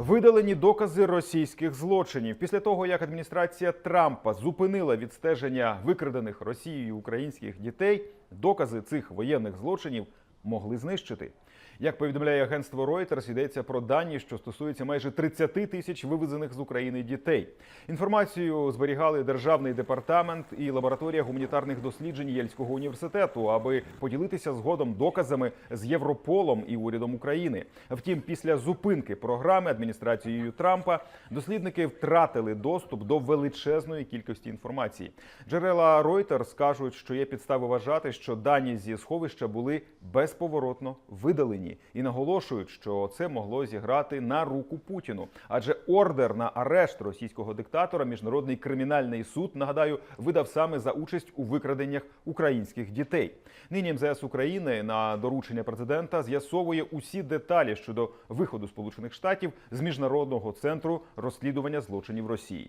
Видалені докази російських злочинів. Після того, як адміністрація Трампа зупинила відстеження викрадених Росією українських дітей, докази цих воєнних злочинів могли знищити. Як повідомляє агентство Reuters, йдеться про дані, що стосуються майже 30 тисяч вивезених з України дітей. Інформацію зберігали державний департамент і лабораторія гуманітарних досліджень Єльського університету, аби поділитися згодом доказами з Європолом і урядом України. Втім, після зупинки програми адміністрацією Трампа дослідники втратили доступ до величезної кількості інформації. Джерела Reuters кажуть, що є підстави вважати, що дані зі сховища були безповоротно видалені, і наголошують, що це могло зіграти на руку Путіну. Адже ордер на арешт російського диктатора міжнародний кримінальний суд нагадаю видав саме за участь у викраденнях українських дітей. Нині МЗС України на доручення президента з'ясовує усі деталі щодо виходу Сполучених Штатів з міжнародного центру розслідування злочинів Росії.